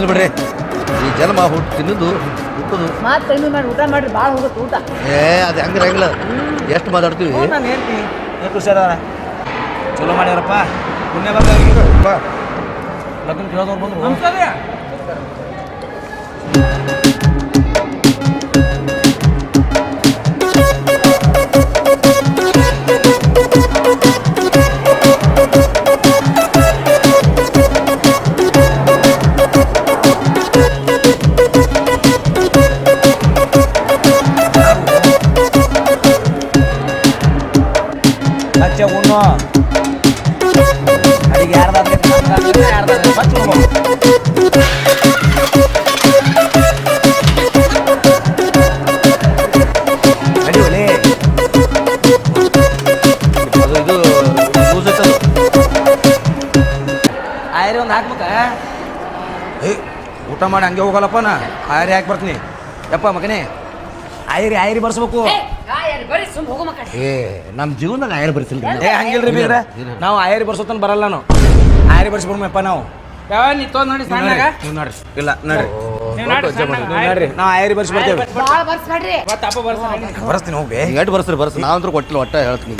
ಇಲ್ಲ ಬಿಡ್ರಿ. ಈ ಜನ್ಮ ಹುಟ್ಟು ತಿನ್ನೋದು ಹುಟ್ಟೋದು. ಮಾತು ಕಡಿಮೆ ಮಾಡಿ ಊಟ ಮಾಡ್ರಿ ಭಾಳ ಹೋಗುತ್ತೆ ಊಟ. ಏ ಅದು ಹಂಗಿರಂಗಿಲ್ಲ ಎಷ್ಟು ಮಾತಾಡ್ತೀವಿ? ನಾನು ಹೇಳ್ತೀನಿ. ಎಷ್ಟು ಖುಷಿ ಅದಾರ ಚಲೋ ಮಾಡ್ಯಾರಪ್ಪ. ಪುಣ್ಯ ಬಂದ ಲಗ್ನ ಕೇಳೋದವ್ರು ಬಂದ್ರು. ಹಚ್ಚ ಮಾಡಿ ಹಂಗೆ ಹೋಗಲ್ಲಪ್ಪ ನಾ. ಆಯ್ರಿ ಹಾಕಿ ಬರ್ತೀನಿ? ಯಪ್ಪ ಮಗನೇ ಆಯ್ರಿ ಆಯ್ರಿ ಬರ್ಸ್ಬೇಕು. ಹೋಗೋ ಏ ನಮ್ಮ ಜೀವನದಾಗ ಆಯ್ರಿ ಬರ್ಸಿಲ್ಲ ಏ ಹಂಗಿಲ್ರಿ ಬೇರೆ. ನಾವು ಆಯ್ರಿ ಬರ್ಸೋತನ ಬರಲ್ಲ ನಾವು. ಆಯ್ರಿ ಬರ್ಸ್ಬಿಡ್ಮಪ್ಪ ನಾವು. ಯಾವ ನೀ ತೊಗೊಂಡ್ ನೋಡಿ ಸಣ್ಣಗ. ನೀವು ನೋಡ್ರಿ. ಇಲ್ಲ ನೋಡ್ರಿ. ನೋಡ್ರಿ. ನೀವು ಆಯ್ರಿ ಬರ್ಸಿ ಬರ್ತೇವೆ. ಭಾಳ ಬರ್ಸ್ಬೇಡ್ರಿ ಮತ್ತ್ ಅಪ್ಪ ಬರ್ತಾನೆ ಬರ್ಸ್ತೀನಿ ಹೋಗ್ಬೇ ಎಷ್ಟು ಬರ್ಸ್ರಿ ಬರ್ಸ್. ನಾವಂದ್ರೂ ಕೊಟ್ಟಿಲ್ಲ ಒಟ್ಟ ಹೇಳ್ತೀನಿ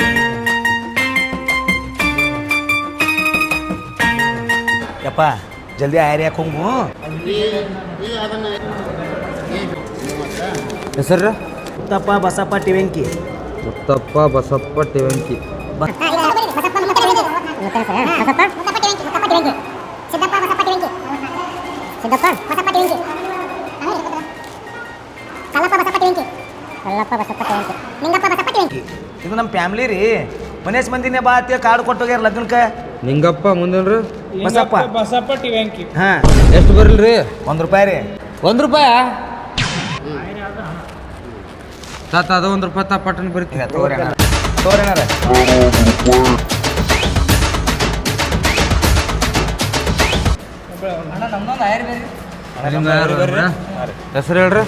ಯಪ್ಪ ಜಲ್ದಿ ಆಯ್ರಿ ಯಾಕೆ ಹೋಗು? ಹೆಸರು? ಮುತ್ತಪ್ಪ ಬಸಪ್ಪ ಟಿವೆಂಕಿ. ಮುತ್ತಪ್ಪ ಬಸಪ್ಪ ಟಿವಂಕಿ. ಸಿದ್ದಪ್ಪ ಬಸಪ್ಪ ಟಿವೆಂಕಿ. ಸಿದ್ದಪ್ಪ ಬಸಪ್ಪ ಟಿವೆಂಕಿ. ಕಲ್ಲಪ್ಪ ಬಸಪ್ಪ ಟಿವೆಂಕಿ. ಕಲ್ಲಪ್ಪ ಬಸಪ್ಪ ಟಿವೆಂಕಿ. ನಿಂಗಪ್ಪ ಬಸಪ್ಪ ಟಿವೆಂಕಿ. ಇದು ನಮ್ಮ ಫ್ಯಾಮಿಲಿ ರೀ. ಮನೇಶ್ ಮಂದಿನೇ ಬಾ ಅತ್ತಿ ಕಾರ್ಡ್ ಕೊಟ್ಟೋಗ್ಯಾರ ಲಗ್ನಕ್ಕೆ. ನಿಂಗಪ್ಪ ಮುಂದೇನ್ರಿ? ಬಸಪ್ಪ. ಬಸಪ್ಪ ಟಿವಂಕಿ. ಹಾಂ. ಎಷ್ಟು ಬರಲ್ರಿ? ಒಂದು ರೂಪಾಯಿ ರೀ. ಒಂದ್ ರೂಪಾಯ? ತಾತ ಅದ ಒಂದ್ ರೂಪಾಯಿ ತಾ ಪಟ್ಟಣ ಬರ್ತೀವಿ ತಗೋರಿ ಅಣ್ಣ. ತಗೋರಿ ಅಣ್ಣಾರ. ಹೆಸರು ಹೇಳ್ರಿ.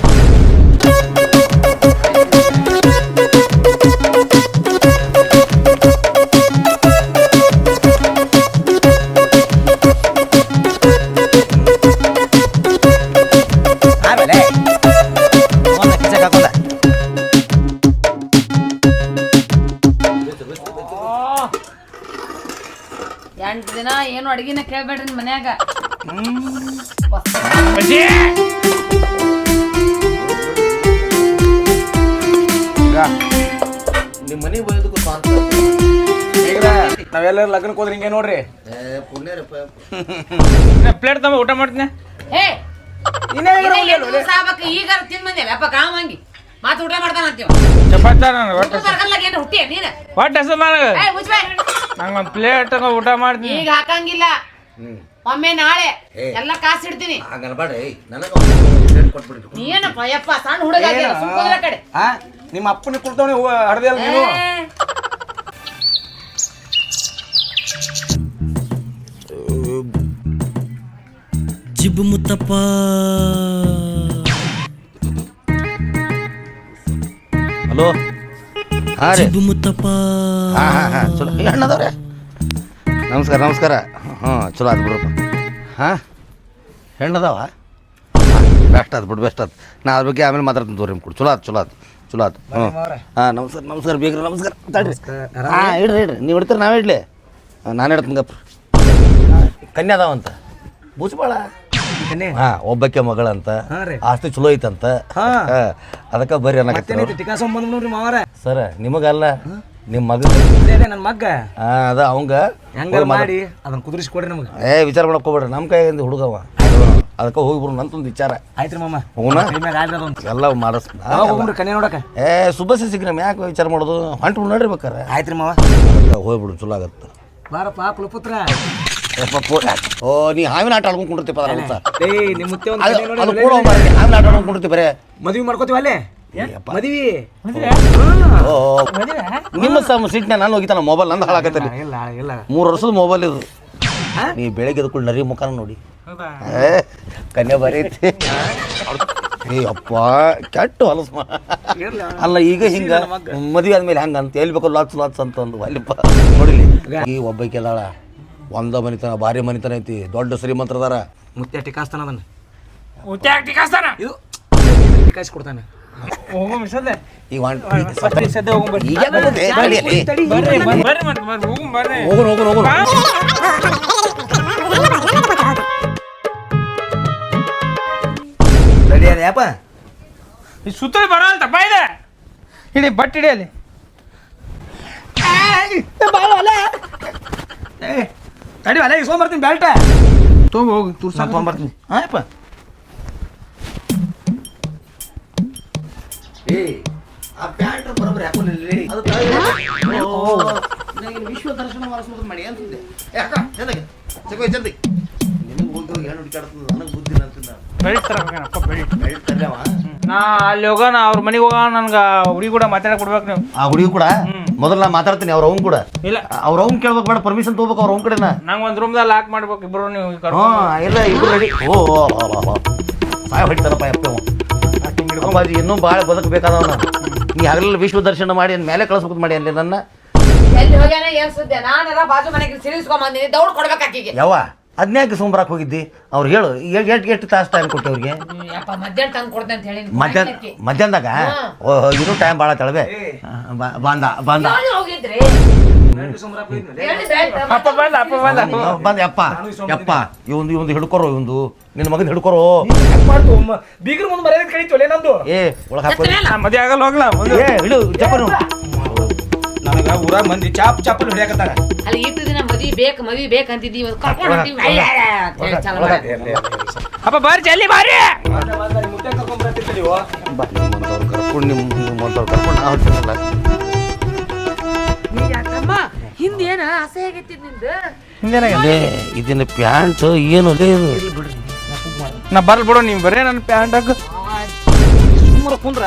ಕೇಳ್ಬೇಡ್ರಿ ಮನ್ಯಾಗ. ನಿಮ್ಮ ಮನೆಗೆ ಬರೋದಕ್ಕೂ ಸ್ವಾಂತ ಈಗ ನಾವೆಲ್ಲರೂ ಲಗ್ನಕ್ಕೆ ಹೋದ್ರೆ ಹಿಂಗೆ ನೋಡ್ರಿ. ಏ ಪ್ಲೇಟ್ ತಮ್ಮ ಊಟ ಮಾಡ್ತೀನಿ. ಸಾಬಕ್ ಈಗ ತಿಂದ್ ಕಾವಂಗಿ ಮಾತು ಊಟ ಮಾಡ್ತಾನ ಅಂತೀವ. ಚಪಾತಿ ನನಗೆ ಒಟ್ಟು ಏನು ಹುಟ್ಟಿ ನೀನ? ಒಟ್ಟು ಹೆಸರು ನನಗೆ ಏ ಮುಚ್ಬೇ ನಂಗೆ ಒಂದು ಪ್ಲೇಟ್ ಊಟ ಮಾಡ್ತೀನಿ. ಈಗ ಹಾಕಂಗಿಲ್ಲ. ಒಮ್ಮೆ ನಾಳೆ ಎಲ್ಲ ಕಾಸು ಇಡ್ತೀನಿ. ಹಂಗನ್ಬೇಡ್ರಿ ನನಗೆ ಕೊಟ್ಬಿಡ್ರಿ ನೀನಪ್ಪ ಯಪ್ಪ ಸಣ್ಣ ಹುಡುಗ ಆಗ್ಯಾನ, ಸುಮ್ ಕಡೆ. ಆ ನಿಮ್ಮ ಅಪ್ಪನ ಕುಡ್ತಾವನಿ ಹಡ್ದೆ ಅಲ್ಲ ನೀನು? ಜಿಬು ಮುತ್ತಪ್ಪ. ಹಲೋ? ಹಾ ರೀ ಜಿಬು ಮುತ್ತಪ್ಪ. ಹಾ ಹಾ ಹಾ ಚಲೋ. ಏ, ಅಣ್ಣದವ್ರೆ? ನಮಸ್ಕಾರ ನಮಸ್ಕಾರ. ಹಾಂ ಚಲೋ ಆಯ್ತು ಬಿಡ್ರಪ್ಪ. ಹಾಂ? ಹೆಣ್ಣದವ? ಬೆಸ್ಟ್ ಆಯ್ತು ಬಿಡು ಬೆಸ್ಟ್ ಆಯ್ತು. ನಾ ಅದ್ರ ಬಗ್ಗೆ ಆಮೇಲೆ ಮಾತಾಡ್ತೀನಿ ತೋರಿ ಕೊಡು. ಚಲೋ ಆಯ್ತು ಚಲೋ ಆತು ಚಲೋ ಆಯ್ತು. ಹ್ಞೂ. ಹಾಂ ನಮಸ್ಕಾರ ನಮಸ್ಕಾರ ಬೇಕ್ರಿ ನಮಸ್ಕಾರ. ತಡ್ರಿ. ಹಾಂ ಇಡ್ರಿ ಇಡ್ರಿ. ನೀವು ಇಡ್ತೀರಿ ನಾವೇ ಇಡ್ಲಿ. ನಾನು ಇಡ್ತೀನಿ ಗಪ್ಪ. ಕನ್ಯಾ ಅದಾವಂತ ಬೂಸ್ಬಾಳ? ಹಾಂ ಒಬ್ಬಕ್ಕೆ ಮಗಳಂತ. ಆಸ್ತಿ ಚಲೋ ಐತಂತ. ಹಾ. ಅದಕ್ಕೆ ಬರ್ರಿ ಮಾವಾರ. ಸರ್ ನಿಮಗಲ್ಲ. ನಿಮ್ಮ ಮಗ ಅದೇ ನನ್ನ ಮಗ್ಗ. ಆ, ಅದ ಅವಂಗ. ಹೆಂಗ ಮಾಡಿ ಅದನ್ನ ಕುದುರಿಸಿ ಕೊಡ್ರಿ ನಮಗೆ. ಏ ವಿಚಾರ ಮಾಡಕ್ ಹೋಗ್ಬೇಡ್ರಿ ನಮ್ಮ ಕೈಯಿಂದ ಹುಡುಗವ. ಅದಕ್ಕೆ ಹೋಗಿ ಬರು ನಂತೊಂದು ವಿಚಾರ. ಆಯ್ತ್ರಿ ಮಾಮ. ಹೋಗೋಣ? ಕೈಮ್ಯಾಗ ಅದೊಂದು ಎಲ್ಲ ಮಾಡಿಸ್ ಯಾವಾಗ ಹೋಗ್ರಿ ಕನ್ಯಾ ನೋಡಕ ಏ ಸುಬ್ಬಸ ಸಿಗ್ರಿ ಯಾಕೆ ವಿಚಾರ ಮಾಡೋದು? ಹೊಂಟು ನೋಡ್ರಿ ಬೇಕಾರೆ. ಆಯ್ತ್ರಿ ಮಾವ. ಹೋಗ್ಬಿಡು ಚಲೋ ಆಗತ್ತೆ. ಬಾರಪ್ಪ ಕುಲಪುತ್ರ. ಯಪ್ಪ, ಪೋ- ಓ ನೀ ಹಾವಿನ ಆಟ ಆಡ್ಕೊಂಡು ಕುಂಡಿರ್ತಿ ಪದ ಏಯ್ ನಿಮ್ಮ ಮುತ್ತೆ ಒಂದು ನೋಡಿ ಹಾವಿನ ಆಟ ಆಡ್ಕೊಂಡು ಕುಂಡಿರ್ತಿ ಬರೇ. ಮದುವೆ ಮಾಡ್ಕೋತೀವಿ ಅಲ್ಲೇ ಮದ್ವಿ. ಓ ನಿಮ್ಮ ಸಮ ಸಿಟ್ನ ನಾನು ಹೋಗಿತ್ತ ಮೊಬೈಲ್ ನಂದು ಹಾಳಾಕತ್ತಲ್ಲಿ ಇಲ್ಲ ಇಲ್ಲ ಮೂರು ವರ್ಷದ ಮೊಬೈಲ್ ಇದು. ನೀ ಬೆಳಗ್ಗೆ ಕೂಡ ನರಿ ಮುಖಾನ ನೋಡಿ. ಏ ಕನ್ಯಾ ಬರೀತಿ. ಏ ಅಪ್ಪ ಕೆಟ್ಟು ಹೊಲಸ ಅಲ್ಲ ಈಗ ಹಿಂಗ ಮದುವೆ ಆದ್ಮೇಲೆ ಹಂಗ ಅಂತ ಎಲ್ಲಿ ಬೇಕು ಲಾಚ್ ಲಾಚ್ ಅಂತ ಒಂದು. ಅಲ್ಲಿಪ್ಪ ನೋಡಿಲಿ ಈ ಒಬ್ಬ ಅದಾಳ. ಒಂದ ಮನಿತನ ಭಾರಿ ಮನಿತನ ಐತಿ. ದೊಡ್ಡ ಶ್ರೀಮಂತರದಾರ. ಮುತ್ತೆ ಟಿಕಾಸ್ತಾನ ಅದನ್ನ. ಊಟ ಟಿಕಾಸ್ತಾನ ಇದು ಟಿಕಾಸ್ ಕೊಡ್ತಾನೆ ಹೋಗು ಮಿಸದೆ ಈಗ ಒಂದ್- ಫಸ್ಟ್ ಈ ಸದ್ಯ ಹೋಗು ಬರ್ರಿ ಈಗ ಬಂದೆ. ಬರ್ರಿ ಬರ್ರಿ. ಬರ್ರಿ ಮತ್ತೆ ಬರ್ರಿ. ಹೋಗು ಬರ್ರಿ ರೆಡಿ ಅದ ಈ ಸುತ್ತಲಿ ಬರಲ್ಲ ತಪ್ಪ ಇದೆ. ಹಿಡಿ ಬಟ್ ಹಿಡಿ ಅಲ್ಲಿ. ತಡಿ ಅಲ್ಲ ಇಸ್ಕೊಂಬರ್ತೀನಿ ಬೆಲ್ಟ ತಗೋ ಹೋಗಿ ತುರ್ಸ. ತೊಗೊಂಬರ್ತೀನಿ. ಹಾಂ ಯಪ್ಪ ಏ, ಆ ಪ್ಯಾಂಟ್. ಅದು ನನಗೆ ವಿಶ್ವ ದರ್ಶನ ಮಾಡಿಸ್ಬೋದು ಮಾಡಿ ಅಂತಿದ್ದೆ ಏ ಅಕ್ಕ ಚಂದಗೆ ಚಕೋ ಚಂದಗೆ ನಿನಗೆ ಹೋಗಿ ಹೋಗಿ ಹೆಣ್ಣು ಹುಡುಕಾಡ್ತದ? ನನಗೆ ಬುದ್ಧಿ ಅಂತಿದ್ದ. ಬೆಳಿತಾರ ಅವ ನಾ ಅಲ್ಲಿ ಹೋಗೋಣ ಅವ್ರ ಮನೆಗೆ ಹೋಗ ನನ್ಗೆ ಹುಡುಗಿ ಕೂಡ ಮಾತಾಡಕ್ ಕೊಡ್ಬೇಕು ನೀವು. ಆ ಹುಡುಗಿ ಕೂಡ? ಮೊದಲು ನಾ ಮಾತಾಡ್ತೀನಿ ಅವ್ರ ಅವ್ನ್ ಕೂಡ. ಇಲ್ಲ. ಅವ್ರ ಅವ್ನ್ ಕೇಳ್ಬೇಕು ಬೇಡ ಪರ್ಮಿಷನ್ ತಗೋಬೇಕು ಅವ್ರ ಅವ್ನ ಕಡೆನ. ನಂಗೆ ಒಂದು ರೂಮ್ದಾಗ ಲಾಕ್ ಮಾಡ್ಬೇಕು ಇಬ್ರು ನೀವು ಹ್ಞೂ ಇಲ್ಲ ಇಬ್ರು ರೆಡಿ ಓ. ಸಾಯ ಹೊಡಿತಾರಪ್ಪ ಯಪ್ಪ. ಅಪ್ಪಾಜಿ ಇನ್ನೂ ಭಾಳ ಬದುಕಬೇಕಾದವನ ನೀ ಹಗಲಲ್ಲಿ ವಿಶ್ವ ದರ್ಶನ ಮಾಡಿ ಅಂದ ಮೇಲೆ ಕಳಿಸ್ಬೇಕು ಮಾಡಿ ಅಲ್ಲಿ ನನ್ನ. ಎಲ್ಲಿ ಹೋಗ್ಯಾನ ಏನ್ ಸುದ್ದಿ? ನಾನೆಲ್ಲ ಬಾಜು ಮನೆಗೆ ಸಿರಿಸ್ಕೊಂಡ್ ಬಂದಿನಿ ದೌಡ್ ಕೊಡ್ಬೇಕು ಆಕಿಗೆ. ಯಾವ ಅದ್ನ್ಯಾಕೆ ಸುಂಬರಾಕ್ ಹೋಗಿದ್ದಿ? ಅವ್ರು ಹೇಳು ಎಷ್ಟು ಎಷ್ಟು ತಾಸು ಟೈಮ್ ಕೊಟ್ಟೆ ಅವ್ರಿಗೆ? ಯಪ್ಪ ಮಧ್ಯಾಹ್ನ ತಂದು ಕೊಡ್ತೇನೆ ಅಂತ ಹೇಳಿ ಮಧ್ಯಾಹ್ನ ಮಧ್ಯಾಹ್ನದಾಗ? ಓ ಇನ್ನೂ ಟೈಮ್ ಭಾಳ ತಳವೆ. ಬಂದ ಬಂದ. ಹೋಗಿದ್ರಿ? ಅಪ್ಪ ಬಂದ ಅಪ್ಪ ಬಂದ ಅಪ್ಪ. ಬಂದ. ಬಂದ ಯಪ್ಪ ಯಪ್ಪ ಇವಂದು ಇವಂದು ಹಿಡ್ಕೊರೋ ಇವಂದು ನಿನ್ನ ಮಗನ ಹಿಡ್ಕೊರೋ. ಮಾಡ್ತು ಬೀಗ್ರ ಮುಂದೆ ಮರ್ಯಾದೆ ಕಳೀತೀವಲ್ಲ ನಂದು ಏ ಒಳಗೆ ಹಾಕೋ ನಾ ಮದ್ವೆ ಆಗಲ್ಲ ಹೋಗ್ಲಾ? ಮುಂದೆ ಏ ಇಡು ಚಪ್ಪನು ನನಗ ಊರಾಗ ಮಂದಿ ಚಾಪ್ ಚಾಪಲ್ ಹೊಡ್ಯಾಕತ್ತಾರ. ಅಲ್ಲಿ ಇಟ್ಟು ದಿನ ಮದಿ ಬೇಕ ಮದಿ ಬೇಕ ಅಂತಿದ್ದೀವಿ ಕರ್ಕೊಂಡು ಹೊಂಟೀವಿ. ಅಪ್ಪ ಬಾರಿ ಜಲ್ದಿ ಬಾರಿ ಮುಟ್ಟೆ ಕರ್ಕೊಂಡ್ ಬರ್ತಿರ್ತೀವೋ ನಿಮ್ಮಂಥವ್ರು ಕರ್ಕೊಂಡು ನಿಮ್ಮ ನಿಮ್ಮಂಥವ್ರು ಕರ್ಕೊಂಡು ನಾವು ಹೋಗ್ತೀನಲ್ಲ ಯಾಕಮ್ಮ ಹಿಂದೆ ಏನ ಅಸಹ್ಯ ಆಗೈತಿ ನಿಂದ? ಲೇ ಇದನ್ನ ಪ್ಯಾಂಟ್ ಏನು ಇದು? ನಾ ಬರ್ಲ್ ಬಿಡು ನೀವು ಬರೇ ನನ್ನ ಪ್ಯಾಂಟ್ ಹಾಕು. ಸುಮ್ಮನೆ ಕುಂದ್ರ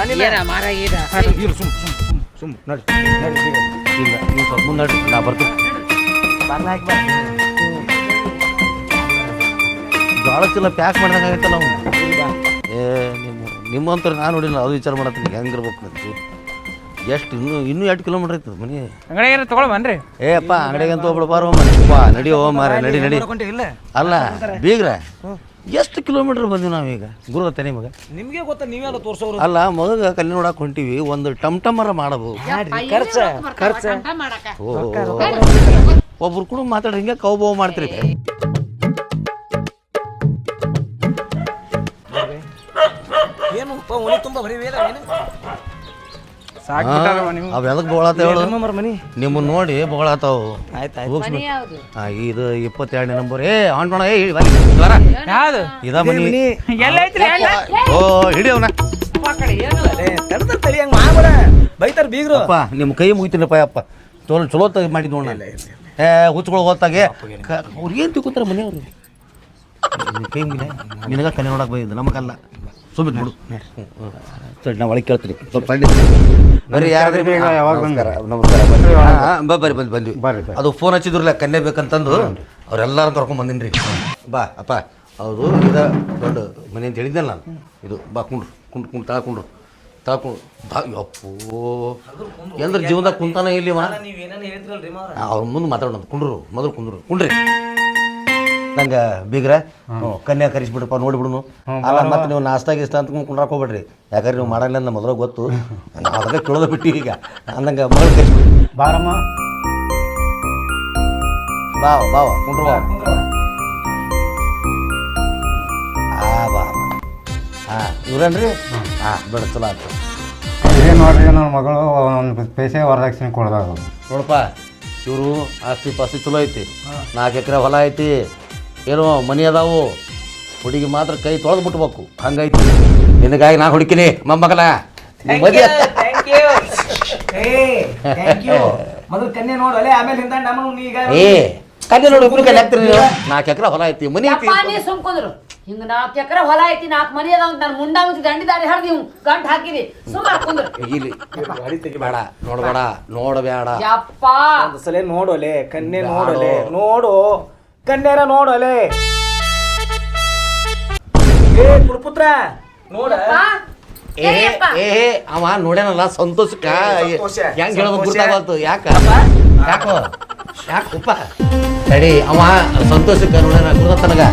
ಮಾರ ಇರು ಸುಮ್ ಸುಮ್ ಸುಮ್ ಸುಮ್ ನಡಿ ನಡಿ ಬೀಗ. ಇಲ್ಲ ನೀವು ಸ್ವಲ್ಪ ಮುಂದೆ ನಾ ಬರ್ತೀನಿ. ಜೋಳ ಚೀಲ ಪ್ಯಾಕ್ ಮಾಡ್ದಂಗೆ ಆಗೈತಲ್ಲ ಅವ್ನು. ಏ ನಿಮ್ಮ ನಿಮ್ಮಂತರ ನಾನು ನೋಡಿಲ್ಲ ಅದು ವಿಚಾರ ಮಾಡತ್ತೀನಿ. ಹೆಂಗಿರ್ಬೇಕು ಅಂತ ಎಷ್ಟು ಇನ್ನೂ ಇನ್ನೂ ಎರಡು ಕಿಲೋಮೀಟ್ರ್ ಐತದ ಮನೆ? ಅಂಗಡಿಗೆ ತಗೊಳ್ ಬನ್ರಿ. ಏ ಅಪ್ಪ ಅಂಗಡಿಗೆ ಅಂತ ಹೋಗ್ಬಿಡು ಬಾರೋ ಬಾ ನಡಿಯೋ ಮಾರ ನಡಿ ನಡಿ. ಇಲ್ಲ. ಅಲ್ಲ ಬೀಗ್ರ ಎಷ್ಟು ಕಿಲೋಮೀಟ್ರ್ ಬಂದ್ವಿ ನಾವೀಗ? ಗುರುದತ್ತೆ ನಿಮಗೆ ನಿಮ್ಗೆ ಗೊತ್ತಾ ನೀವೆಲ್ಲ ತೋರ್ಸೋರು? ಅಲ್ಲ ಮಗ ಕಲ್ಲಿ ನೋಡಕ್ ಹೊಂಟಿವಿ ಒಂದು ಟಮ್ ಟಮರ ಮಾಡಬಹುದು ಖರ್ಚ ಖರ್ಚ. ಮಾಡಕ ಓ ಒಬ್ರು ಕೂಡ ಮಾತಾಡ್ರಿ ಹಿಂಗೆ ಕೌಬೋ ಮಾಡ್ತೀರಿ. ಏನು ತುಂಬ ಬರೀ ವೇದ ಏನು ಅವ್ ಮನಿ. ನಿಮ್ಮನ್ನ ನೋಡಿ ಬೋಳಾತಾವು. ಆಯ್ತು ಆಯ್ತು. ಮನಿ ಯಾವ್ದು? ಇದು ಇಪ್ಪತ್ತೆರಡನೇ ನಂಬರ್ ಏ ಹೊಂಟೋಣ ಏ ಬನ್ನಿ. ಬರ ಯಾವ್ದು? ಇದ ಮನಿ. ಎಲ್ಲ ಐತ್ರಿ ಓ ಹಿಡಿ ಅವನ. ತಡದ ತಡಿ ಹಂಗ ಮಾಡ್ಬೇಡ. ಬೈತಾರ ಬೀಗ್ರು. ಅಪ್ಪ ನಿಮ್ಮ ಕೈ ಮುಗಿತೀನಪ್ಪ ಅಪ್ಪ ತೋಲ್ ಚಲೋ ತೆಗಿ ಮಾಡಿ ನೋಡ ಏ ಹುಚ್ಕೊಳ ಹೋತಾಗೆ ಅವ್ರು ಏನು ತಿಳ್ಕೊತಾರ ಮನೆಯವ್ರು? ಕೈ ನಿನಗ ಕಲೆ ನೋಡಕ್ ಬಂದಿದ್ದು ನಮಗಲ್ಲ. ಸುಮ್ಮನೆ ಬಿಡು. ಸರಿ ನಾವು ಒಳಗೆ ಕೇಳ್ತೀನಿ. ಸ್ವಲ್ಪ ಸಣ್ಣ ಬರ್ರಿ ಯಾರಾದ್ರೂ ನಮಸ್ಕಾರ ನಮಸ್ಕಾರ ಬರ್ರಿ ಹಾ, ಹಾ, ಬರ್ರಿ ಬಂದು ಬಂದ್ವಿ. ಅದು ಫೋನ್ ಹಚ್ಚಿದ್ರಲ್ಲ ಕನ್ಯೆ ಬೇಕಂತಂದು ಅವ್ರೆಲ್ಲಾರು ಕರ್ಕೊಂಡ್ ಬಂದಿನಿ ರೀ ಬಾ ಅಪ್ಪ ಅವರು ಇದ ದೊಡ್ಡ ಮನೆ ಅಂತ ಹೇಳಿದ್ನಲ್ಲ ನಾನು. ಇದು ಬಾ ಕುಂಡ್ರು ಕುಂಡ್ರು ಕುಂಡ್ರು ತಾಳ್ಕೊಂಡ್ರು ತಾಳ್ಕೊಂಡು ಅಪ್ಪೋ ಎಂದ್ರೆ ಜೀವನದಾಗ ಕುಂತಾನ ಇಲ್ಲಿ ಅವ್ರ ಮುಂದೆ ಮಾತಾಡೋಣ ಕುಂಡ್ರು ಮೊದಲು ಕುಂಡ್ರು. ಕುಂಡ್ರಿ. ನಂಗೆ ಬೀಗ್ರ ಕನ್ಯಾ ಕರಿಸ್ಬಿಡ್ರಪ್ಪ ನೋಡಿಬಿಡುನು. ಅಲ್ಲ ಮತ್ತೆ ನೀವು ನಾಷ್ಟಾಗಿ ಇಷ್ಟ ಅಂತ ಕುಂಡ್ರಾಕ್ ಹೋಗ್ಬೇಡ್ರಿ. ಯಾಕಂದ್ರೆ ನೀವು ಮಾಡಲ್ಲ ನಮ್ಮ ಮೊದಲ ಗೊತ್ತು. ನಾವು ಅದಕ್ಕೆ ಕೇಳೋದು ಬಿಟ್ಟು ಈಗ. ಅಂದಂಗೆ ಮಗಳು ಕರಿಸ್ಬಿಡ್ರಿ ಬಾರಮ್ಮ. ಬಾವ ಬಾವ ಕುಂಡ್ರು ಬಾವ ಆ ಬಾ ಹಾಂ ಇವ್ರೇನ್ರಿ? ಹಾಂ ಬಿಡ ಚಲೋ ಆಯ್ತು ಏನು ನೋಡ್ರಿ ನನ್ನ ಮಗಳು ಒಂದು ಪೈಸೆ ವರದಕ್ಷಿಣೆ ಕೊಡ್ದಾಗ ನೋಡಪ್ಪ ಇವರು ಆಸ್ತಿ ಪಾಸ್ತಿ ಚಲೋ ಐತಿ. ನಾಲ್ಕು ಎಕರೆ ಹೊಲ ಐತಿ. ಏನೋ ಮನಿ ಅದಾವು. ಹುಡುಗಿ ಮಾತ್ರ ಕೈ ತೊಳೆದು ಬಿಟ್ಬೇಕು ಹಂಗೈತಿ. ನಿನಗಾಗಿ ನಾ ಹುಡುಕಿನಿ ಮೊಮ್ಮಗನ. ನಿಮ್ ಥ್ಯಾಂಕ್ ಯು ಏ ಥ್ಯಾಂಕ್ ಯು ಮೊದಲು ಕನ್ಯೆ ನೋಡು ಅಲ್ಲೇ ಆಮೇಲೆ ಹಿಂದ ನಮ್ಮ ಈಗ ಏ ಕಲ್ಲು ನೋಡಿ ಒಬ್ರು ಕೈ ಹಾಕ್ತೀರಿ ನೀವು ನಾಲ್ಕು ಎಕರೆ ಹೊಲ ಐತಿ ಮನಿ ಐತಿ ಯಪ್ಪ ಸುಮ್ಕೊಂಡ್ರು ಹಿಂಗ ನಾಲ್ಕು ಎಕರೆ ಹೊಲ ಐತಿ ನಾಲ್ಕು ಮನಿ ಅದಾವ ನನ್ನ ಮುಂಡ ಮುಂಚೆ ದಂಡಿದಾರಿ ಹರಿದಿ ನೀವು ಗಂಟ್ ಹಾಕಿದಿ. ಸುಮ್ಮನೆ ಕುಂದ್ರು. ಇಲ್ಲಿ. ಬೇಡ ನೋಡಬೇಡ ನೋಡಬೇಡ. ಯಪ್ಪ. ಒಂದು ಸಲ ನೋಡೋಲೆ ಕನ್ಯೆ ನೋಡೋಲೆ ನೋಡು. ಕನ್ಯೆರ ನೋಡಲೆ ಏ ಕುಲಪುತ್ರ ನೋಡ. ಏ ಏ ಅವ ನೋಡ್ಯಾನಲ್ಲ ಸಂತೋಷಕ್ಕ. ಸಂತೋಷ, ಹೆಂಗ್ ಹೇಳೋದು ಸಂತೋಷ. ಯಾಕ ಯಾಕೋ? ಯಾಕಪ್ಪ ಸರಿ ಅವ ಸಂತೋಷಕ್ಕ ನೋಡ್ಯಾನ ಗುರುದತ್ತನಗ.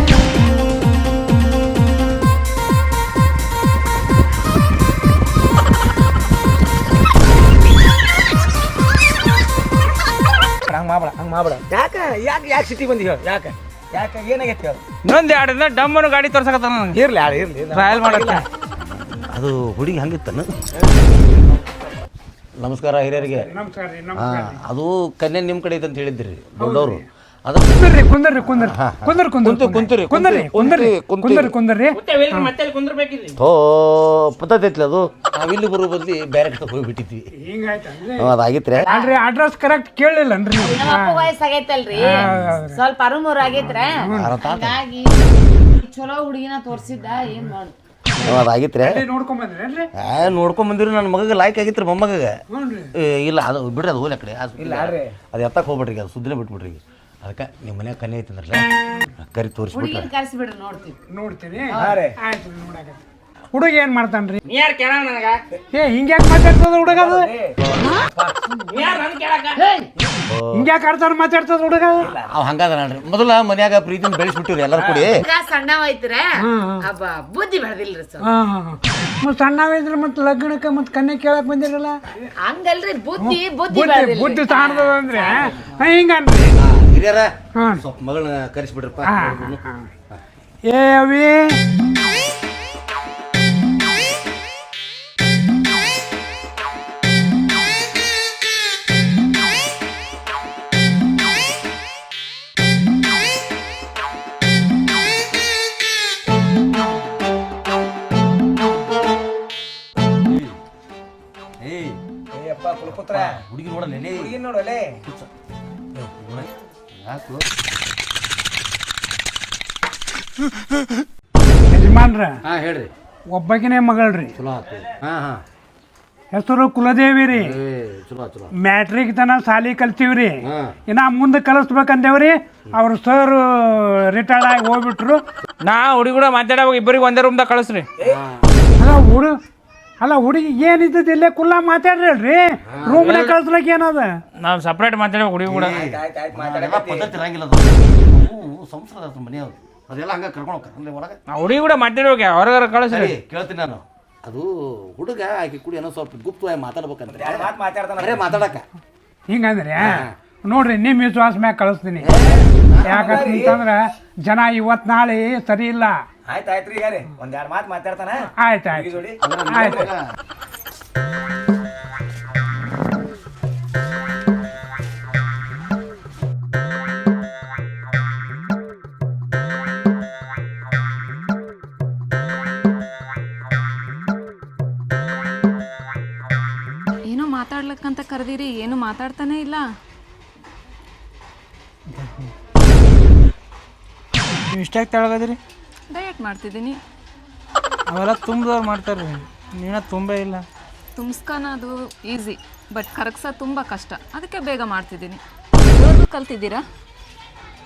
ಮಾಡ್ಬೇಡ ಯಾಕೆ ಯಾಕೆ ಯಾಕೆ ಸಿಟಿ ಬಂದಿ ಹೇಳು ಯಾಕೆ? ಯಾಕೆ ಏನಾಗೈತಿ ಹೇಳು? ಇನ್ನೊಂದು ಎರಡು ದಿನ ಡಮ್ಮನು ಗಾಡಿ ತೋರ್ಸಕತ್ತ ನನಗೆ. ಇರ್ಲಿ ಯಾರು ಇರ್ಲಿ ಟ್ರಯಲ್ ಮಾಡಕ್ಕೆ ಅದು ಹುಡುಗಿ ಹಂಗಿತ್ತನು? ನಮಸ್ಕಾರ ಹಿರಿಯರಿಗೆ. ನಮಸ್ಕಾರ ರೀ ಹಾಂ ಅದು ಕನ್ಯೆ ನಿಮ್ಮ ಕಡೆ ಐತೆ ಅಂತ ಹೇಳಿದ್ರಿ ದೊಡ್ಡವರು. ಅದು ಕುಂದರ್ರಿ ಕುಂದರ್ ಕುಂದರ್ ಕುಂದರ್ ಕುಂದ್ರಿ ಕುಂತರಿ ಕುಂದರ್ರಿ ಕುಂದರ್ರಿ ಕುಂದ್ರಿ ಕುಂದ್ರಿ ಮತ್ತೆ ಓ ಪತ್ತೈತ್ಲಿ ಅದು. ನಾವಿಲ್ಲಿ ಬರೋ ಬದ್ಲಿ ಬೇರೆ ಕಡೆ ಹೋಗ್ಬಿಟ್ಟಿದ್ವಿ. ಹಿಂಗಾಯ್ತಂದ್ರೆ ಹ್ಞೂ ಅದಾಗಿತ್ರೆ ಅಲ್ರಿ ಅಡ್ರೆಸ್ ಕರೆಕ್ಟ್ ಕೇಳಿಲ್ಲ ಅನ್ರಿ ವಯಸ್ಸಾಗೈತಲ್ರಿ ಸ್ವಲ್ಪ ಅರುಮೂರ್ ಆಗೈತ್ರ ಹಂಗಾಗಿ ಚಲೋ ಹುಡುಗಿನ ತೋರ್ಸಿದ್ದ ಏನ್ ಮಾಡು ಅದಾಗಿತ್ರೆ ನೋಡ್ಕೊಂಡ್ ಬಂದ್ರಿ ನನ್ನ ಮಗಗೆ ಲಾಯ್ಕ್ ಆಗಿತ್ರಿ ಮೊಮ್ಮಗಗೆ. ಇಲ್ಲ ಅದು ಬಿಡ್ರಿ ಅದು ಹೋಗ್ಲಿ ಆ ಕಡೆ. ಅದು ಇಲ್ಲ ಅದು ಎತ್ತಕ್ಕೆ ಹೋಗ್ಬಿಡ್ರಿ ಅದು ಸುದ್ದಿನೇ ಬಿಟ್ಬಿಡ್ರಿ ಅದಕ್ಕೆ ನಿಮ್ಮ ಮನ್ಯಾಗ ಕನ್ಯೆ ಐತಂದ್ರಲ್ಲ ಕರಿ ತೋರಿಸ್ಬಿಟ್ರೆ. ನೋಡ್ತೀವಿ ಕರ್ಸಿಬಿಡ್ರಿ ನೋಡ್ತೀವಿ. ನೋಡ್ತೀನಿ. ಆಯ್ತು ನೋಡಕ ಹುಡುಗ ಏನ್ ಮಾಡ್ತಾನ್ರಿ? ನೀ ಯಾರು ಕೇಳ ನನಗ? ಏ ಹಿಂಗ್ಯಾಕ್ ಮಾತಾಡ್ತದ ಹುಡುಗ ಅದು ನೀ ಯಾರು ನನ್ ಕೇಳಕ? ಹಿಂಗ್ಯಾಕ್ ಆಡ್ತಾರ ಮಾತಾಡ್ತದ ಹುಡುಗ? ಅವ್ ಹಂಗಾದ ನೋಡ್ರಿ. ಮೊದಲ ಮನ್ಯಾಗ ಪ್ರೀತಿನ ಬೆಳೆಸ್ಬಿಟ್ಟಿವ್ರಿ ಎಲ್ಲರೂ ಕೂಡಿ. ಈಗ ಸಣ್ಣವ ಐತ್ರ ಅಬ್ಬ ಬುದ್ಧಿ ಬೆಳೆದಿಲ್ರಿ ಸರ್ ಮತ್ ಸಣ್ಣವಿದ್ರೆ ಮತ್ತೆ ಲಗ್ನಕ್ಕೆ ಮತ್ತೆ ಕನ್ಯೆ ಕೇಳಕ್ ಬಂದಿರಲ್ಲ? ಹಂಗಲ್ರಿ ಬುದ್ಧಿ ಬುದ್ಧಿ ಬುದ್ಧಿ ಅಂದ್ರೆ ಹಿಂಗ ಹಿಂಗನ್ರಿ. ಹಿರಿಯರ ಹಾ. ಸ್ವಲ್ಪ ಮಗಳನ್ನ ಕರೆಸ್ಬಿಡ್ರಪ್ಪ. ಹಾ, ಹಾ. ಏ ಅವಿ. ಹಾ ಹೇಳ್ರಿ. ಒಬ್ಬಕಿನೇ ಮಗಳ್ರಿ. ಚಲೋ ಆತು. ಹಾ ಹಾ. ಹೆಸರು ಕುಲದೇವಿ ರೀ ಏ ಚಲೋ ಚಲೋ ಮ್ಯಾಟ್ರಿಕ್ ತನ ಸಾಲಿ ಕಲ್ತೀವ್ರಿ. ಹಾ. ಇನ್ನ ಮುಂದೆ ಕಲಿಸ್ಬೇಕಂದೇವ್ರಿ? ಅವ್ರ ಸರ್ ರಿಟೈರ್ಡ್ ಆಗಿ ಹೋಗ್ಬಿಟ್ರು. ನಾ ಹುಡುಗಿ ಮಾತಾಡುವಾಗ ಇಬ್ಬರಿಗೆ ಒಂದೇ ರೂಮ್ದಾಗ ಕಳಿಸ್ರಿ. ಅಲ್ಲ ಹುಡು ಅಲ್ಲ ಹುಡುಗಿ ಏನಿದ್ದದ ಇಲ್ಲೇ ಕುಲ್ಲ ಮಾತಾಡ್ರಲ್ರಿ? ರೂಮ್ನ ಕಳ್ಸ್ಲಕ್ ಏನದ? ನಾವು ಸಪ್ರೇಟ್ ಮಾತಾಡ್ಬೇಕು ಹುಡುಗಿ ಕೂಡ. ಆಯ್ತು ಆಯ್ತು ಅದೆಲ್ಲ ಪದ್ಧತಿ ಇರಂಗಿಲ್ಲ ಅದು. ಸಂಸ್ಕೃತ ಮನೆಯವ್ರು ಅದೆಲ್ಲ ಹಂಗ ಕರ್ಕೊಂಡು ಹೋಗ್ತಾರೆ. ಅಂದ್ರೆ ಒಳಗೆ ನಾ ಹುಡುಗಿ ಕೂಡ ಮಾಡಿರೋಕೆ ಹೊರಗಾರ ಕಳಿಸ್ರಿ. ಸರಿ ಕೇಳ್ತೀನಿ ನಾನು. ಅದು ಹುಡುಗ ಆಕೆ ಕೂಡಿ ಏನೋ ಸ್ವಲ್ಪ ಗುಪ್ತವಾಗಿ ಮಾತಾಡ್ಬೇಕಂದ್ರೆ. ಮಾತು ಮಾತಾಡ್ತಾನ ಬರೇ ಮಾತಾಡಕ ಹಿಂಗಂದ್ರೆ ನೋಡ್ರಿ ನಿಮ್ಮ ವಿಶ್ವಾಸ ಮ್ಯಾಗ ಕಳಿಸ್ತೀನಿ. ಯಾಕಂತಂದ್ರ ಜನ ಇವತ್ ನಾಳೆ ಸರಿ ಇಲ್ಲ. ಆಯ್ತು ಆಯ್ತು ರೀ ಈಗ ರೀ ಒಂದ್ ಎರಡು ಮಾತು ಮಾತಾಡ್ತಾನ? ಆಯ್ತು ಆಯ್ತು. ಆಯ್ತು. ಮಾತಾಡ್ತಾನೆ ಇಲ್ಲ? ನೀವು ಇಷ್ಟಾಗಿ ತೆಳಗದಿರಿ. ಡಯಟ್ ಮಾಡ್ತಿದ್ದೀನಿ. ಅವೆಲ್ಲ ತುಂಬಿದವ್ರು ಮಾಡ್ತಾರೆ ರೀ ನೀನ ತುಂಬೇ ಇಲ್ಲ. ತುಂಬಿಸ್ಕನ ಅದು ಈಸಿ ಬಟ್ ಕರಗ್ಸ ತುಂಬ ಕಷ್ಟ. ಅದಕ್ಕೆ ಬೇಗ ಮಾಡ್ತಿದ್ದೀನಿ. ಇದುವರೆಗೂ ಕಲ್ತಿದ್ದೀರಾ?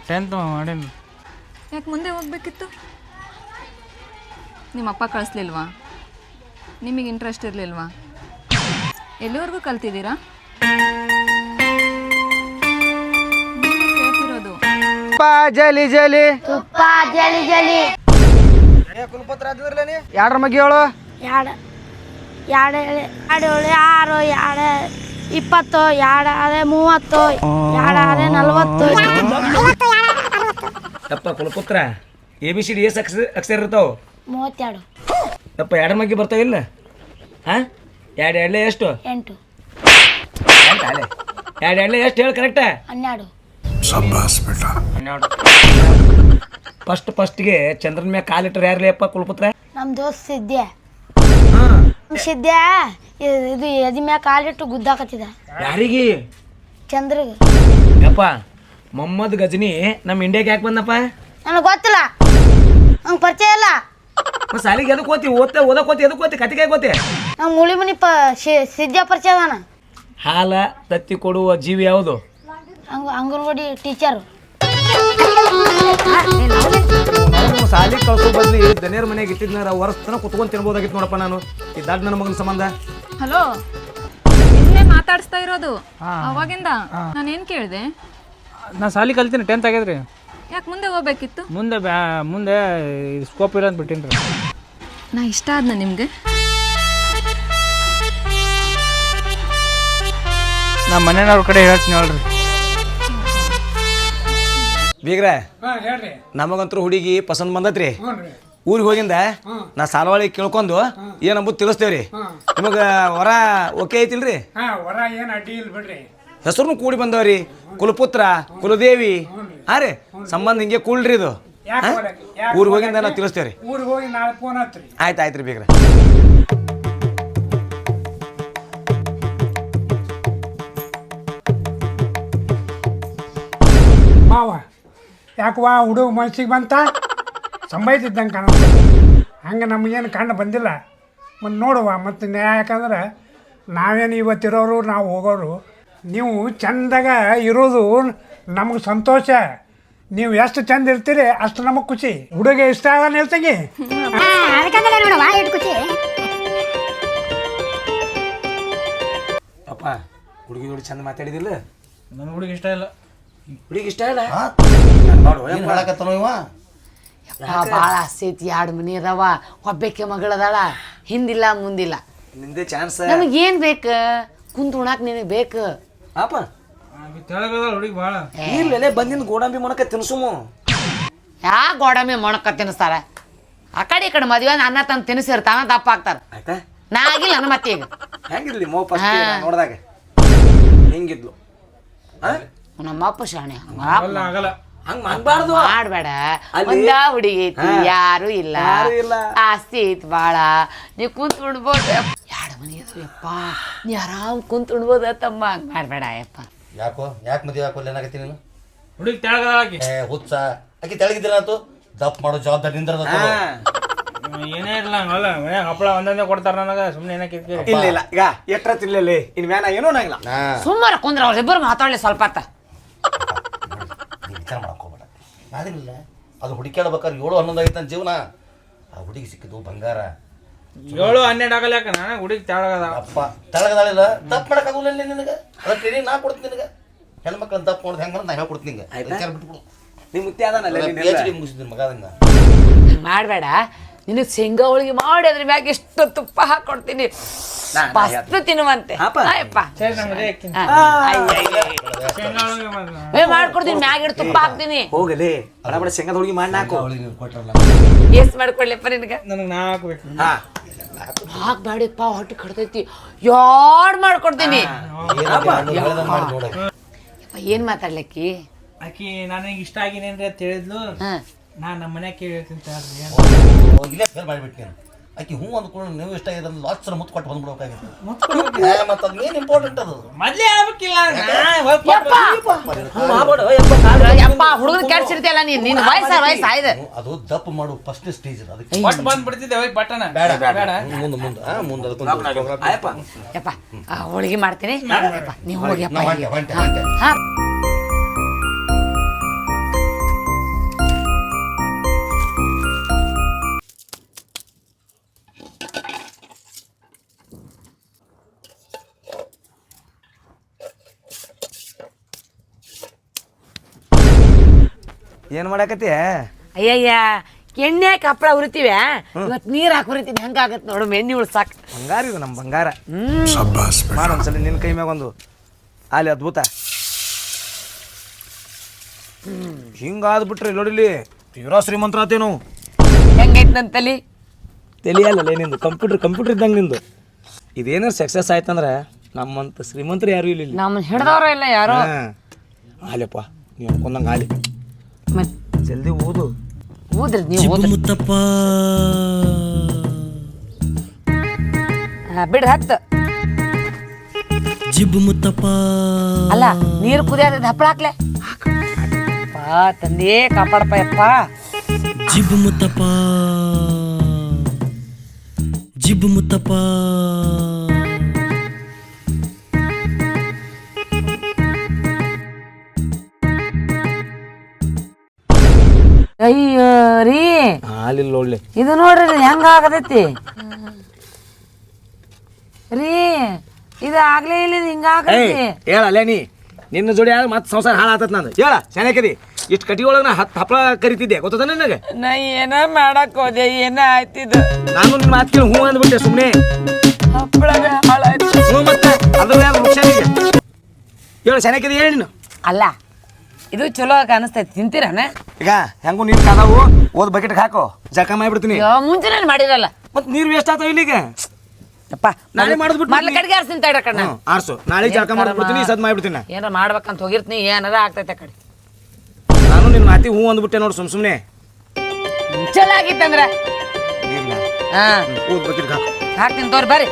ಟೆಂತ್ ಮಾಡೀನಿ. ಯಾಕೆ ಮುಂದೆ ಹೋಗ್ಬೇಕಿತ್ತು? ನಿಮ್ಮ ಅಪ್ಪ ಕಳಿಸ್ಲಿಲ್ವಾ? ನಿಮಗೆ ಇಂಟ್ರೆಸ್ಟ್ ಇರಲಿಲ್ವಾ? ಎಲ್ಲಿವರೆಗೂ ಕಲ್ತಿದ್ದೀರಾ? ಜಲಿ ಜಲಿ. ತುಪ್ಪ ಜಲಿ ಜಲಿ. ಕುಲಪುತ್ರ ಅದಿರ್ಲ ನೀ? ಯಾಡ್ರ ಮಗಿ ಹೇಳು ಎರಡು ಎರಡು ಎರಡು ಏಳು ಆರು ಯಾಡ ಇಪ್ಪತ್ತು ಯಾಡ ಅರೆ ಮೂವತ್ತು ಯಾಡ ಅರೆ ನಲ್ವತ್ತು. ತಪ್ಪ ಕುಲಪುತ್ರ A B C D S ಅಕ್ಷರ ಅಕ್ಷರ ಇರ್ತಾವ. ಮೂವತ್ತೆರಡು. ಯಪ್ಪ ಎರಡು ಬರ್ತಾವ ಇಲ್ಲ? ಹಾ? ಎರಡು ಎರಡಲೇ ಎಷ್ಟು? ಎಂಟು. ಎರಡು ಎರಡಲೇ ಎಷ್ಟು ಹೇಳಿ ಕರೆಕ್ಟ ಹನ್ನೆರಡು. ಫಸ್ಟ್ ಫಸ್ಟ್ಗೆ ಚಂದ್ರನ ಮ್ಯಾಗ ಕಾಲಿಟ್ರೆ ಯಾರ್ಲಿ ಅಪ್ಪ ಕುಲ್ಪುತ್ರ? ನಮ್ಮ ದೋಸ್ತ ಸಿದ್ದೆ ನಮ್ ಸಿದ್ದೆ ಇದು ಎದಿ ಮ್ಯಾಗ ಕಾಲಿಟ್ಟು ಗುದ್ದಾಕತ್ತಿದ ಯಾರಿಗೆ? ಚಂದ್ರ ಯಪ್ಪ ಮೊಹಮ್ಮದ್ ಗಜನಿ ನಮ್ಮ ಇಂಡಿಯಾಗೆ ಯಾಕೆ ಬಂದಪ್ಪ? ನನಗೆ ಗೊತ್ತಿಲ್ಲ. ನಂಗೆ ಪರಿಚಯ ಇಲ್ಲ. ಸಾಲಿಗೆ ಎದಕ್ಕೆ ಓದ್ತಿ ಓದ್ತಾ ಓದಕ್ಕೆ ಓದ್ತಿ ಎದಕ್ಕೆ ಓದ್ತಿ ಕತಿಗೆ ಓದ್ತಿ ನಮ್ಮ ಮುಳಿ ಮನಿ ಪ ಪರಿಚಯ ಅದಾನ. ಹಾಲ ತತ್ತಿ ಕೊಡುವ ಜೀವಿ ಯಾವುದು? ಹಂಗ ಅಂಗನವಾಡಿ ಟೀಚರ್ ಸಾಲಿ ಕಳ್ಸೋ ಬದ್ಲಿ ದನಿಯರ್ ಮನೆಗೆ ಇಟ್ಟಿದ್ನಾರ ವರ್ಷ ತನಕ ಕುತ್ಕೊಂಡು ತಿನ್ಬೋದಾಗಿತ್ತು ನೋಡಪ್ಪ ನಾನು. ಈ ದಡ್ ನನ್ನ ಮಗನ ಸಂಬಂಧ. ಹಲೋ ನಿನ್ನೆ ಮಾತಾಡಿಸ್ತಾ ಇರೋದು ಅವಾಗಿಂದ. ನಾನೇನು ಕೇಳಿದೆ? ನಾ ಸಾಲಿ ಕಲ್ತೀನಿ ಟೆಂತ್ ಆಗ್ಯದ್ರಿ. ಯಾಕೆ ಮುಂದೆ ಹೋಗ್ಬೇಕಿತ್ತು? ಮುಂದೆ ಬ್ಯಾ ಮುಂದೆ ಸ್ಕೋಪ್ ಇರೋ ಅಂತ ಬಿಟ್ಟಿನ್ರಿ. ರೀ ನಾ ಇಷ್ಟ ಆದ್ನ ನಿಮ್ಗೆ? ನಮ್ಮ ಮನೆಯವ್ರ ಕಡೆ ಹೇಳ್ತೀನಿ ಹೇಳ್ರಿ. ಬೀಗ್ರ ಹಾಂ ಹೇಳ್ರಿ. ನಮಗಂತೂ ಹುಡುಗಿ ಪಸಂದ್ ಬಂದತ್ರಿ ಊರಿಗೆ ಹೋಗಿಂದ ನಾ ಸಾಲವಾಳಿ ಕೇಳ್ಕೊಂಡು ಏನಂಬುದು ತಿಳಿಸ್ತೇವ್ರಿ. ನಿಮಗೆ ವರ ಓಕೆ ಐತಿಲ್ರಿ? ಹಾಂ ಹೊರ ಏನು ಅಡ್ಡಿ ಇಲ್ಲ ಬಿಡ್ರಿ. ಹೆಸರು ಕೂಡಿ ಬಂದವ್ರಿ. ಕುಲಪುತ್ರ ಕುಲದೇವಿ. ಹಾ ರೀ ಸಂಬಂಧ ಹಿಂಗೆ ಕೂಡ್ರಿ ಇದು. ಯಾಕೆ ಹೊರಗೆ? ಯಾಕೆ ಊರಿಗೆ ಹೋಗಿಂದ? ನಾವು ತಿಳಿಸ್ತೇವ್ರಿ. ಊರಿಗೆ ಹೋಗಿ ನಾಳೆ ಫೋನ್ ಹತ್ರಿ. ಆಯ್ತು ಆಯ್ತು ರೀ ಬೀಗ್ರ. ಮಾವ. ಯಾಕವ್ವ ಹುಡುಗ ಮನಸ್ಸಿಗೆ ಬಂತ? ಸಂಬೈತಿದ್ದಂಗೆ ಕಾಣ ಹಂಗೆ ನಮಗೇನು ಕಂಡು ಬಂದಿಲ್ಲ. ಮತ್ತು ನೋಡುವ. ಮತ್ತು ನ್ಯಾಯ ಯಾಕಂದ್ರೆ ನಾವೇನು ಇವತ್ತಿರೋರು ನಾವು ಹೋಗೋರು. ನೀವು ಚಂದಾಗ ಇರೋದು ನಮಗೆ ಸಂತೋಷ. ನೀವು ಎಷ್ಟು ಚಂದ ಇರ್ತೀರಿ ಅಷ್ಟು ನಮಗೆ ಖುಷಿ. ಹುಡುಗ ಇಷ್ಟ ಆಗಲ್ಲ ಹೇಳ್ತಂಗಿ ಪಾಪ ಹುಡುಗಿ ನೋಡಿ ಚಂದ ಮಾತಾಡಿದಿಲ್ಲ? ನನ್ನ ಹುಡುಗಿ ಇಷ್ಟ ಇಲ್ಲ. ಹುಡುಗಿ ಇಷ್ಟ ಇಲ್ಲ? ಏನು ಹೇಳಕತ್ತನೋ ಇವ? ಭಾಳ ಆಸೆ ಐತಿ ಎರಡು ಮನಿ ಅದಾವ? ಒಬ್ಬಕ್ಕೆ ಮಗಳದಾಳ ಹಿಂದಿಲ್ಲ ಮುಂದಿಲ್ಲ. ನಿಂದೆ ಚಾನ್ಸ್ ಏನು ಬೇಕು? ಕುಂತು ಉಣಾಕ್ ನಿನಗೆ ಬೇಕು? ಅಪ್ಪ ತೆಳಗದ ಹುಡುಗಿ ಭಾಳ ಇಲ್ಲೇ ಬಂದಿನ ಗೋಡಂಬಿ ಮೊಣಕ ತಿನ್ಸುಮು. ಯಾ ಗೋಡಂಬಿ ಮೊಣಕ ತಿನ್ನಿಸ್ತಾರ ಆ ಕಡೆ ಈ ಕಡೆ ಮದ್ವೆ ಅನ್ನ ತಂದು ತಿನ್ನಿಸಿರ್ತಾನ ದಪ್ಪ ಆಗ್ತಾರ. ಆಯ್ತಾ? ನಾ ಆಗಿಲ್ಲ ನನ್ನ ಮತ್ತೆ ಈಗ ಹೆಂಗಿದ್ಲಿ ಮೋ ಫಸ್ಟ್ ಹಾ. ನೋಡಿದಾಗ? ಹೆಂಗಿದ್ಲು? ನಮ್ಮಪ್ಪ ಶಾಣೆ. ಅಲ್ಲ ಆಗಲ್ಲ ಹಂಗ್ ಮಾಡ್ಬಾರ್ದು. ಮಾಡ್ಬೇಡ. ಅಲ್ಲಿ- ಒಂದ ಹುಡುಗಿ ಐತಿ ಯಾರು ಇಲ್ಲ. ಯಾರೂ ಇಲ್ಲ. ಆಸ್ತಿ ಐತಿ ಬಾಳ. ನೀ ಕುಂತ್ ಉಣ್ಬೋದು. ಎರಡು ಮನಿ ಯಪ್ಪ. ನೀ ಆರಾಮ್ ಕುಂತ್ ಉಣ್ಬೋದ ತಮ್ಮ ಹಂಗ್ ಮಾಡ್ಬೇಡ ಯಪ್ಪ. ಯಾಕೋ? ಯಾಕೆ ಮದುವೆ ಯಾಕೋ? ಏನಾಗತ್ತಿ ನೀನು? ಹುಡುಗಿ ತೆಳಗದ ಆಕಿ. ಏ ಹುಚ್ಚ. ಆಕಿ ತೆಳಗಿದ್ದಿಲ್ಲ ಆತು ದಪ್ಪ ಮಾಡೋ ಜವಾಬ್ದಾರಿ ನಿಂದ್ರದ ಏನೇ ಇರಲ್ಲ ಹಂಗಲ್ಲ. ಮನ್ಯಾಗ ಹಪ್ಪಳ ಒಂದೊಂದೇ ಕೊಡ್ತಾರ ನನಗ. ಸುಮ್ಮನೆ ಏನಕ್ಕೆ ಇಲ್ಲ ಇಲ್ಲ. ಈಗ ಎಟ್ರ ತಿನ್ಲಲ್ಲಿ? ಇನ್ ಮ್ಯಾನ ಏನೂ ನಂಗಿಲ್ಲ ಸುಮ್ಮನೆ ಕುಂದ್ರ ಅವ್ರಿಬ್ಬರು ಮಾತಾಡ್ಲಿ ಸ್ವಲ್ಪ ಹೊತ್ತ. ವಿಚಾರ ಮಾಡಕ್ಕೆ ಹೋಗ್ಬೇಡ. ಮಾಡಿರಲಿಲ್ಲ ಅದು ಹುಡುಕ್ಯಾಡ್ಬೇಕಾದ್ರೆ ಏಳು ಹನ್ನೊಂದು ಆಗಿತ್ತು ನನ್ನ ಜೀವನ. ಆ ಹುಡುಗಿ ಸಿಕ್ಕಿದ್ದು ಬಂಗಾರ. ಏಳು ಹನ್ನೆರಡು ಆಗಲ್ಲ ಯಾಕೆ? ನಾನು ಹುಡುಗಿ ತೆಳಗದ. ಅಪ್ಪ ತೆಳಗದಾಳಿಲ್ಲ. ದಪ್ಪ ಮಾಡೋಕ್ಕಾಗಲ್ಲ ನಿನಗೆ. ಅದ್ರ ಟ್ರೈನಿಂಗ್ ನಾ ಕೊಡ್ತೀನಿ ನಿನಗೆ. ಹೆಣ್ಮಕ್ಳನ್ನ ತಪ್ಪು ಮಾಡೋದು ಹೆಂಗೆ ನಾ ಹೇಳ್ಕೊಡ್ತೀನಿ ನಿಂಗೆ. ವಿಚಾರ ಬಿಟ್ಬಿಡು. ನಿಮ್ಮ ಮುತ್ತಿ ಅದಾನಲ್ಲ ಪಿ ಎಚ್ ಡಿ ಮುಗಿಸಿದ್ದೀನಿ ಮಗ ಅದನ್ನ. ಮಾಡ್ಬೇಡ. ನಿನಗ್ ಶೇಂಗಾ ಹೋಳಿಗೆ ಮಾಡಿ ಅದ್ರ ಮ್ಯಾಗ ಎಷ್ಟು ತುಪ್ಪ ಹಾಕೊಡ್ತೀನಿ. ತಿನ್ನುವಂತೆ. ಶೇಂಗಾ ಹೋಳಿಗೆ. ಏ ಮಾಡ್ಕೊಡ್ತೀನಿ. ಮ್ಯಾಗ ಇಟ್ಟು ತುಪ್ಪ ಹಾಕ್ತೀನಿ. ಹೋಗಲಿ. ಬಡ ಬಡ ಶೇಂಗಾದ ಹುಡುಗಿ ಮಾಡಿ ನಾಕು. ಎಸ್ ಮಾಡ್ಕೊಡ್ಲಿಪ್ಪ ನಿನಗ. ನನಗೆ ನಾ ಹಾಕ್ಬೇಕು. ಹಾ. ಹಾಕ್ಬೇಡಪ್ಪ ಹೊಟ್ಟೆ ಕಡ್ತೈತಿ ಯಾಡ್ ಮಾಡ್ಕೊಡ್ತೀನಿ. ಏನು ಹೇಳ್ದಂಗ್ ಮಾಡಿ ನೋಡು. ಯಪ್ಪ, ಏನ್ ಮಾತಾಡ್ಲಕ್ಕಿ? ಆಕಿ ನನಗೆ ಇಷ್ಟ ಆಗಿನೇನ್ರಿ ಅಂತ ಹೇಳಿದ್ಲು. ಹಾ. ನಾ ನಮ್ಮ ಮನ್ಯಾಗ ಕೇಳಿ ಹೇಳ್ತೀನಿ ತಗೊಳ್ರಿ ಏನು ಇಲ್ಲೇ ಫೇಲ್ ಮಾಡಿಬಿಟ್ಟೆ ಆಕೆ ಹೂ ಹ್ಞೂ ಅಂದ್ಕೊಂಡು ನೀವು ಇಷ್ಟ ಇದೆ ಲಾಸ್ಟ್ ಮುತ್ತು ಕೊಟ್ಟು ಬಂದ್ಬಿಡ್ಬೇಕಾಗಿತ್ತು ಮತ್ತೆ ಅದು ಏನು ಇಂಪಾರ್ಟೆಂಟ್ ಅದು. ಮೊದ್ಲೇ ಹೇಳ್ಬೇಕಿಲ್ಲ ಯಪ್ಪ! ಯಪ್ಪ ಹುಡುಗನ ಕೆಡ್ಸಿರ್ತಿಯಲ್ಲ ನೀನ್? ನಿನ್ ವಯಸ್ಸ ವಯಸ್ಸ ಆಯ್ದೆ ಅದು ದಪ್ಪ ಮಾಡು ಫಸ್ಟ್ ಸ್ಟೇಜ್ ಅದಕ್ಕೆ ಪಟ್ ಬಂದ್ಬಿಡ್ತಿದ್ದೆ ಹೋಗಿ ಪಟ್ಟಣ ಬೇಡ ಬೇಡ. ಮುಂದೆ ಮುಂದೆ ಮುಂದೆ ಅದಕ್ಕೊಂದು ಆಯಪ್ಪ. ಯಪ್ಪ ಆ, ಹೋಳಿಗೆ ಮಾಡ್ತೀನಿ. ಯಪ್ಪ, ನೀವು ಹೋಗಿ ಯಪ್ಪ ಹಾ, ಏನ್ ಮಾಡಕತ್ತಿ ಅಯ್ಯಯ್ಯ ಎಣ್ಣೆ ಕಪ್ಪಳ ಉರಿತೀವ ಉರಿತೀವಿ ಇವತ್ತು ನೀರ್ ಹಾಕಿ ಉರಿತೀನಿ ಹೆಂಗಾಗತ್ ನೋಡು ಎಣ್ಣೆ ಉಳ್ಸಾಕ್ ಬಂಗಾರ ಇದು ನಮ್ಮ ಬಂಗಾರ. ಹ್ಮ್. ಮಾಡ ಒಂದ್ಸಲ ನಿನ್ನ ಕೈ ಮ್ಯಾಗ ಒಂದು ಅಲ್ಲಿ ಅದ್ಭುತ. ಹಿಂಗ ಬಿಟ್ರಿ ನೋಡಿಲಿ ತೀರಾ ಶ್ರೀಮಂತರ ಆತೇವ್ ನಾವು ಹೆಂಗೈತ್ ನನ್ ತಲಿ? ತಿಳಿಯಲ್ಲ ನಿಂದು ಕಂಪ್ಯೂಟರ್ ಕಂಪ್ಯೂಟರ್ ಇದ್ದಂಗೆ ನಿಂದು. ಇದೇನಾರು ಸಕ್ಸಸ್ ಆಯ್ತಂದ್ರೆ ನಮ್ಮಂತ ಶ್ರೀಮಂತರು ಯಾರು ಇಲ್ಲ ನಮ್ಮ ಹಿಡ್ದವ್ರು ಇಲ್ಲ ಯಾರು. ಆಲಿಪ್ಪ ಆಲೆಪ್ಪ ನೀವು ಅನ್ಕೊಂಡಂಗೆ ಆಲಿ ಮತ್ ಜಲ್ದಿ ಓದು. ಓದ್ರಿ ನೀವು ಓದ್ರಿ. ಮುತ್ತಪ್ಪ. ಬಿಡ್ರಿ ಹತ್ತ. ಜಿಬ್ ಮುತ್ತಪ್ಪ. ಅಲ್ಲ ನೀರು ಕುದಿಯಾದ ಹಪ್ಪಳ ಹಾಕ್ಲೆ? ಪಾ ತಂದೆ ಕಾಪಾಡಪ್ಪ ಯಪ್ಪ. ಜಿಬ್ ಮುತ್ತಪ್ಪ. ಜಿಬ್ ಮುತ್ತಪ್ಪ. ಅಯ್ಯೋ ರೀ. ಹಾಲಿಲ್ಲ ಒಳ್ಳೆ. ಇದು ನೋಡ್ರಿ ಹೆಂಗ ಆಗತೈತಿ? ರೀ ಇದು ಆಗ್ಲೇ ಇಲ್ಲ ಇದು ಹಿಂಗ ಆಗತೈತಿ. ಹೇಳಲ್ಲ ನೀ. ನಿನ್ನ ಜೋಡಿ ಆಗ ಮತ್ತೆ ಸಂಸಾರ ಹಾಳಾತತ್ ನಾನು ಹೇಳ ಚೆನ್ನಾಗಿ ಇಷ್ಟು ಕಟ್ಟಿ ಒಳಗೆ ನಾ ಹತ್ತು ಹಪ್ಪಳ ಕರಿತಿದ್ದೆ ಗೊತ್ತದ ನನಗೆ? ನಾ ಏನ ಮಾಡಕ್ ಹೋದೆ ಏನ ಆಯ್ತಿದ್ದು ನಾನು ನಿನ್ನ ಮಾತು ಕೇಳಿ ಹ್ಞೂ ಅಂದ್ಬಿಟ್ಟೆ ಸುಮ್ಮನೆ ಹಪ್ಪಳ ಹಾಳಾಯ್ತು. ಮತ್ತೆ ಅದ್ರ ಯಾರು ಹುಷಾರಿಗೆ ಹೇಳು ಚೆನ್ನಾಕದಿ ಹೇಳಿ ನೀನು. ಅಲ್ಲ ಇದು ಚಲೋ ಕಾಣಿಸ್ತೈತಿ ತಿಂತೀರಾನ? ಈಗ ಹೆಂಗು ನೀರು ಕಾದಾವು? ಓದ್ ಬಕೆಟ್ಗೆ ಹಾಕೋ. ಜಕ ಮಾಡಿಬಿಡ್ತೀನಿ. ಮುಂಚೆನೇ ಮಾಡಿರಲ್ಲ. ಮತ್ತೆ ನೀರು ವೇಸ್ಟ್ ಆಗ್ತಾವ ಇಲ್ಲಿಗೆ? ಯಪ್ಪ ನಾಳೆ ಮಾಡಿದ್ಬಿಟ್ಟು ಮೊದ್ಲು ಕಡೆಗೆ ಆರ್ಸಿನ ತಡ ಕಣ್ಣ ಆರ್ಸು. ನಾಳೆ ಜಳಕ ಮಾಡ್ಬಿಡ್ತೀನಿ ಸದ್ ಮಾಡ್ಬಿಡ್ತೀನಿ. ಏನಾರ ಮಾಡ್ಬೇಕಂತ ಹೋಗಿರ್ತೀನಿ. ಏನಾರ ಆಗ್ತೈತೆ ಕಡೆ. ನಾನು ನಿನ್ನ ಮಾತಿ ಹೂ ಅಂದ್ಬಿಟ್ಟೆ ನೋಡು ಸುಮ್ ಸುಮ್ಮನೆ ಚಲೋ ಆಗಿತ್ತಂದ್ರ. ಹಾ. ಓದ್ ಬಕೆಟ್ಗೆ ಹಾಕು. ಹಾಕ್ತೀನಿ ತೋರಿ ಬರ್ರಿ.